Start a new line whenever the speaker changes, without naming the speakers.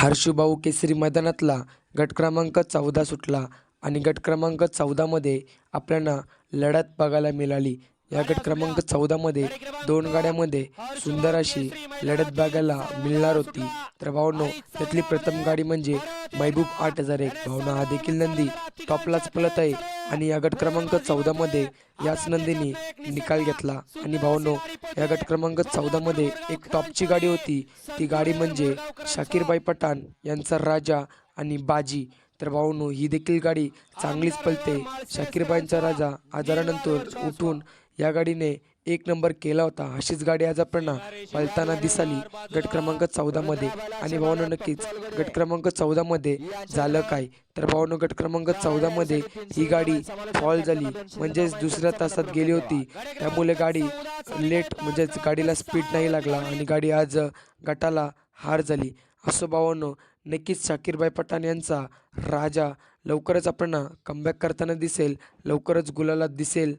हर्षूभाऊ केसरी मैदानातला गट क्रमांक चौदा सुटला आणि गट क्रमांक चौदामध्ये आपल्याला लढत बघायला मिळाली. या गट क्रमांक चौदामध्ये दोन गाड्यामध्ये सुंदर अशी लढत बघायला मिळणार होती. तर भावनो त्यातली प्रथम गाडी म्हणजे महबूब आठ हजार एक. भावना हा देखील नंदी टॉपलाच पळत आहे. आणि या गट क्रमांक चौदामध्ये याच नंदीनी निकाल घेतला. आणि भावनो या गट क्रमांक चौदामध्ये एक टॉपची गाडी होती. ती गाडी म्हणजे शाकीरबाई पठाण यांचा राजा आणि बाजी. तर भाऊनो ही देखील गाडी चांगलीच पळते शाकीरबाईंचा राजा आजारानंतर उठून या गाडीने एक नंबर केला होता. अशीच गाडी आज आपल्याला पळताना दिसाली. गट क्रमांक चौदामध्ये आणि भावानं नक्कीच गट क्रमांक चौदामध्ये झालं काय? तर भावानं गट क्रमांक चौदामध्ये ही गाडी फॉल झाली. म्हणजेच दुसऱ्या तासात गेली होती. त्यामुळे गाडी लेट म्हणजेच गाडीला स्पीड नाही लागला आणि गाडी आज गटाला हार झाली. असो भावांनो नक्कीच शाकीरबाई पठाण यांचा राजा लवकरच आपण कमबॅक करताना दिसेल. लवकरच गुलाला दिसेल.